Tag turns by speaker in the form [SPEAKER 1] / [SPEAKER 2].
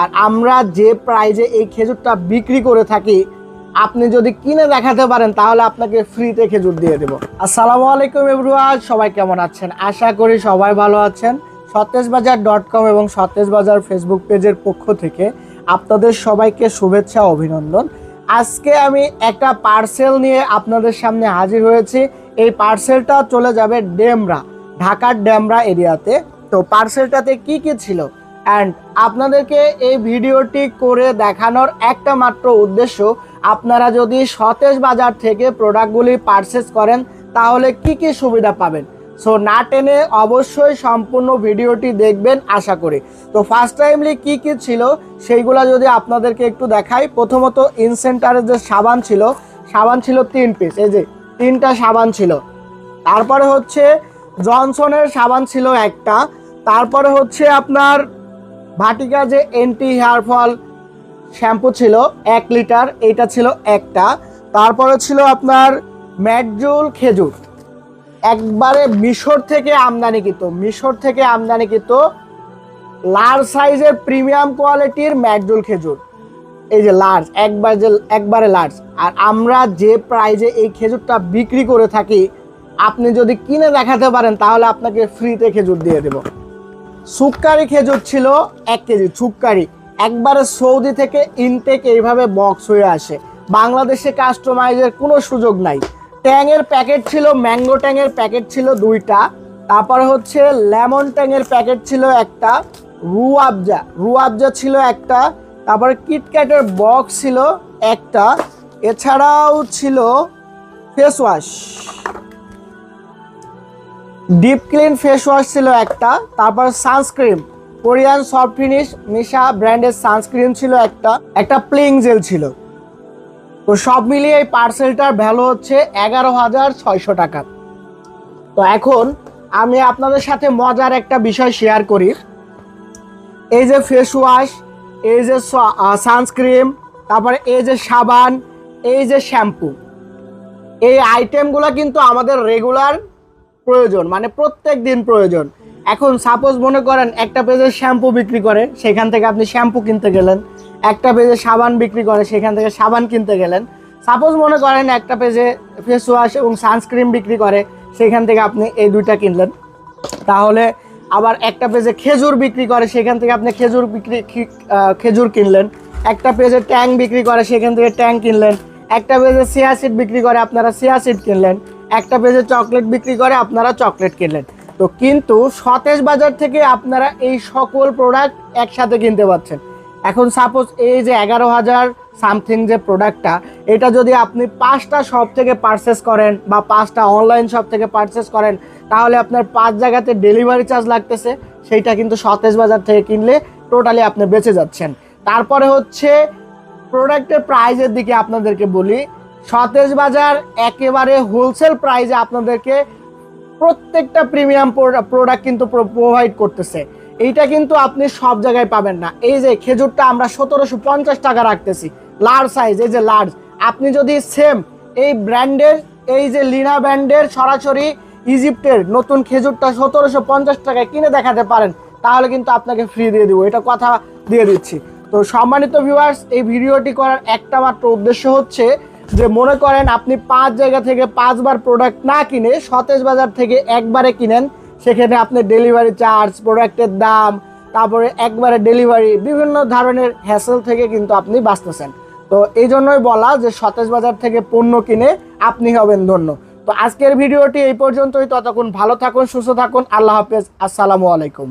[SPEAKER 1] আর আমরা যে প্রাইজে এই খেজুরটা বিক্রি করে থাকি, আপনি যদি কিনে দেখাতে পারেন, তাহলে আপনাকে ফ্রিতে খেজুর দিয়ে দেবো। আসসালামু আলাইকুম এভরিওয়ান, সবাই কেমন আছেন? আশা করি সবাই ভালো আছেন। সতেজ বাজার ডট কম এবং সতেজ বাজার ফেসবুক পেজের পক্ষ থেকে আপনাদের সবাইকে শুভেচ্ছা, অভিনন্দন। আজকে আমি একটা পার্সেল নিয়ে আপনাদের সামনে হাজির হয়েছি। এই পার্সেলটা চলে যাবে ডেমরা, ঢাকার ডেমরা এরিয়াতে। তো পার্সেলটাতে কি কি ছিল? অ্যান্ড আপনাদেরকে এই ভিডিওটি করে দেখানোর একটা মাত্র উদ্দেশ্য, আপনারা যদি সতেজ বাজার থেকে প্রোডাক্টগুলি পারচেস করেন, তাহলে কি কি সুবিধা পাবেন? সো না টেনে অবশ্যই সম্পূর্ণ ভিডিওটি দেখবেন, আশা করি। তো ফার্স্ট টাইমলি কি কি ছিল, সেইগুলা যদি আপনাদেরকে একটু দেখাই। প্রথমত ইনসেন্টারের যে সাবান ছিল সাবান ছিল তিন পিস এই যে তিনটা সাবান ছিল। তারপরে হচ্ছে জনসনের সাবান ছিল একটা। তারপরে হচ্ছে আপনার ভাটিকা যে এন্টি হেয়ার ফল শ্যাম্পু ছিল, এক লিটার এইটা ছিল একটা। তারপরে ছিল আপনার ম্যাকজুল খেজুর। একবারে মিশর থেকে আমদানিকৃত মিশর থেকে আমদানিকৃত লার্জ সাইজের প্রিমিয়াম কোয়ালিটির ম্যাকজুল খেজুর। এই যে লার্জ একবার যে, একবারে লার্জ আর আমরা যে প্রাইজে এই খেজুরটা বিক্রি করে থাকি, আপনি যদি কিনে দেখাতে পারেন, তাহলে আপনাকে ফ্রিতে খেজুর দিয়ে দেব। সুক্কারি খেজুর ছিল এক কেজি, সুক্কারি। একবারে সৌদি থেকে ইনটেক এইভাবে বক্স হয়ে আসে। বাংলাদেশে কাস্টমাইজের কোনো সুযোগ নাই। ট্যাংয়ের প্যাকেট ছিল ম্যাঙ্গো ট্যাংয়ের প্যাকেট ছিল দুইটা। তারপরে হচ্ছে লেমন ট্যাংয়ের প্যাকেট ছিল একটা, রুয়াবজা। রুয়াবজা ছিল একটা, তারপরে কিটক্যাটের বক্স ছিল একটা। এছাড়াও ছিল face wash deep clean face wash ছিল একটা, তারপর sunscreen Korean soft finish Missha ব্র্যান্ডের সানস্ক্রিন ছিল একটা একটা প্লিং জেল ছিল। তো সব মিলিয়ে এই পার্সেলটার ভ্যালু হচ্ছে এগারো হাজার ছয়শো টাকা। তো এখন আমি আপনাদের সাথে মজার একটা বিষয় শেয়ার করি। এই যে ফেস ওয়াশ এই যে সানস্ক্রিন তারপরে এই যে সাবান, এই যে শ্যাম্পু এই আইটেমগুলো কিন্তু আমাদের রেগুলার প্রয়োজন মানে প্রত্যেক দিন প্রয়োজন। এখন সাপোজ মনে করেন একটা পেজে শ্যাম্পু বিক্রি করে, সেখান থেকে আপনি শ্যাম্পু কিনতে গেলেন। একটা পেজে সাবান বিক্রি করে, সেখান থেকে সাবান কিনতে গেলেন। সাপোজ মনে করেন একটা পেজে ফেস ওয়াশ এবং সানস্ক্রিন বিক্রি করে, সেখান থেকে আপনি এই দুইটা কিনলেন। তাহলে আবার একটা পেজে খেজুর বিক্রি করে, সেখান থেকে আপনি খেজুর বিক্রি খেজুর কিনলেন। একটা পেজে ট্যাং বিক্রি করে, সেখান থেকে ট্যাং কিনলেন। একটা পেজে সিয়াসিড বিক্রি করে, আপনারা সিয়াসিড কিনলেন। একটা পেজে চকলেট বিক্রি করে, আপনারা চকলেট কিনলেন। তো কিন্তু সতেজ বাজার থেকে আপনারা এই সকল প্রোডাক্ট একসাথে কিনতে পারছেন এখন সাপোজ এই যে এগারো হাজার সামথিং যে প্রোডাক্টটা এটা যদি আপনি পাঁচটা শপ থেকে পারচেস করেন বা পাঁচটা অনলাইন শপ থেকে পারচেস করেন, তাহলে আপনার পাঁচ জায়গাতে ডেলিভারি চার্জ লাগতেছে। সেইটা কিন্তু সতেজ বাজার থেকে কিনলে টোটালি আপনি বেঁচে যাচ্ছেন। তারপরে হচ্ছে প্রোডাক্টের প্রাইজের দিকে আপনাদেরকে বলি। সতেজ বাজার একেবারে হোলসেল প্রাইজে আপনাদেরকে প্রত্যেকটা প্রিমিয়াম প্রোডাক্ট কিন্তু প্রোভাইড করতেছে। এইটা কিন্তু আপনি সব জায়গায় পাবেন না। এই যে খেজুরটা আমরা সতেরোশো পঞ্চাশ টাকা রাখতেছি। লার্জ সাইজ এই যে লার্জ আপনি যদি সেম এই ব্র্যান্ডের এই যে লিনা ব্র্যান্ডের সরাসরি ইজিপ্টের নতুন খেজুরটা সতেরোশো পঞ্চাশ টাকায় কিনে দেখাতে পারেন, তাহলে কিন্তু আপনাকে ফ্রি দিয়ে দিব। এটা কথা দিয়ে দিচ্ছি। তো সম্মানিত ভিউয়ার্স এই ভিডিওটি করার একটা মাত্র উদ্দেশ্য হচ্ছে যে মনে করেন আপনি পাঁচ জায়গা থেকে পাঁচবার প্রোডাক্ট না কিনে সতেজ বাজার থেকে একবারে কিনেন, সেখানে আপনি ডেলিভারি চার্জ প্রোডাক্টের দাম, তারপরে একবারে ডেলিভারি বিভিন্ন ধরনের হ্যাসেল থেকে কিন্তু আপনি বাঁচতেছেন। তো এই জন্যই বলা যে সতেজ বাজার থেকে পণ্য কিনে আপনি হবেন ধন্য। তো আজকের ভিডিওটি এই পর্যন্তই। ততক্ষণ ভালো থাকুন, সুস্থ থাকুন। আল্লাহ হাফেজ। আসসালামু আলাইকুম।